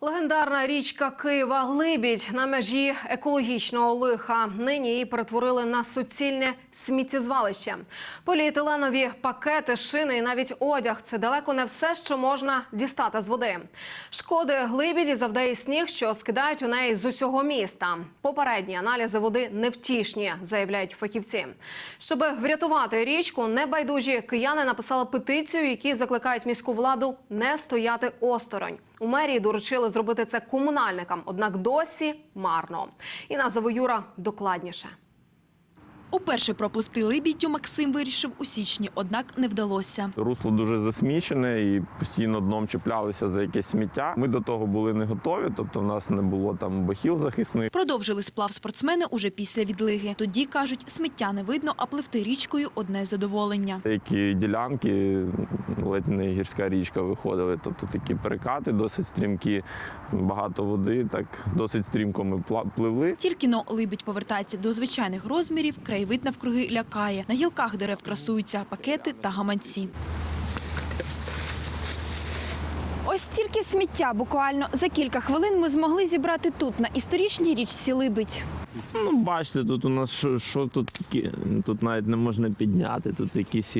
Легендарна річка Києва Глибідь на межі екологічного лиха. Нині її перетворили на суцільне сміттєзвалище. Поліетиленові пакети, шини і навіть одяг це далеко не все, що можна дістати з води. Шкоди глибіді завдає сніг, що скидають у неї з усього міста. Попередні аналізи води невтішні, заявляють фахівці. Щоб врятувати річку, небайдужі кияни написали петицію, які закликають міську владу не стояти осторонь. У мерії доручили зробити це комунальникам, однак досі марно. і назову Завоюра докладніше. Уперше пропливти Либіддю Максим вирішив у січні, однак не вдалося. Русло дуже засмічене і постійно дном чіплялися за якесь сміття. Ми до того були не готові, тобто в нас не було там бахіл захисних. Продовжили сплав спортсмени уже після відлиги. Тоді, кажуть, сміття не видно, а пливти річкою – одне задоволення. Деякі ділянки, ледь не гірська річка виходили, тобто такі перекати досить стрімкі, багато води, так досить стрімко ми пливли. Тільки но Либідь повертається до звичайних розмірів, краєвид навкруги лякає. На гілках дерев красуються пакети та гаманці. Ось стільки сміття буквально за кілька хвилин ми змогли зібрати тут, на історичній річці Либить. Ну, бачите, тут у нас що, що тут таке, тут навіть не можна підняти, тут якісь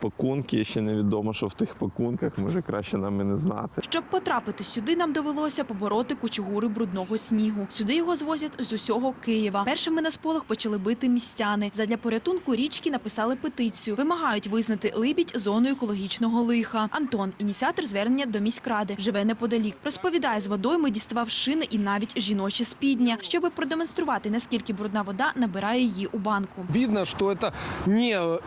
пакунки, ще невідомо, що в тих пакунках, може краще нам і не знати. Щоб потрапити сюди, нам довелося побороти кучугури брудного снігу. Сюди його звозять з усього Києва. Першими на сполох почали бити містяни. Задля порятунку річки написали петицію. Вимагають визнати Либідь зоною екологічного лиха. Антон, ініціатор звернення до міськради, живе неподалік. Розповідає, з водойми діставав шини і навіть жіночі спідня, щоб продемонструвати, наскільки брудна вода набирає її у банку. Видно, что это не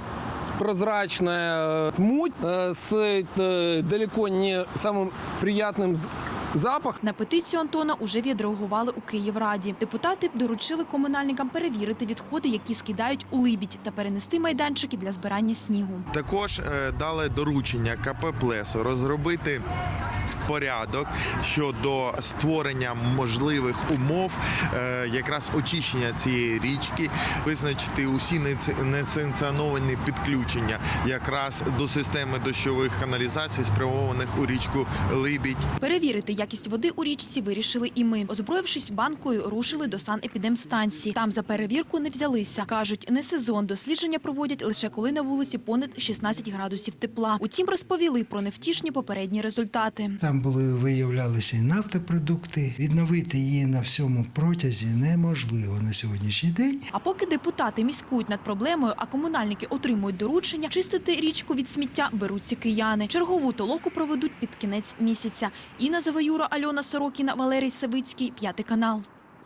прозрачная э, муть э, с э, далеко не самым приятным з- запахом. На петицію Антона уже відреагували у Київраді. Депутати доручили комунальникам перевірити відходи, які скидають у Либідь, та перенести майданчики для збирання снігу. Також е, дали доручення КП «Плесо» розробити порядок щодо створення можливих умов, е, якраз очищення цієї річки, визначити усі несанкціоновані підключення якраз до системи дощових каналізацій, спрямованих у річку Либідь. Перевірити якість води у річці вирішили і ми. Озброївшись банкою, рушили до санепідемстанції. Там за перевірку не взялися. Кажуть, не сезон. Дослідження проводять лише коли на вулиці понад 16 градусів тепла. Утім, розповіли про невтішні попередні результати. Там були виявлялися і нафтопродукти. Відновити її на всьому протязі неможливо на сьогоднішній день. А поки депутати міськують над проблемою, а комунальники отримують доручення, чистити річку від сміття беруться кияни. Чергову толоку проведуть під кінець місяця. Інна Завоюра, Альона Сорокіна, Валерій Савицький, п'ятий канал.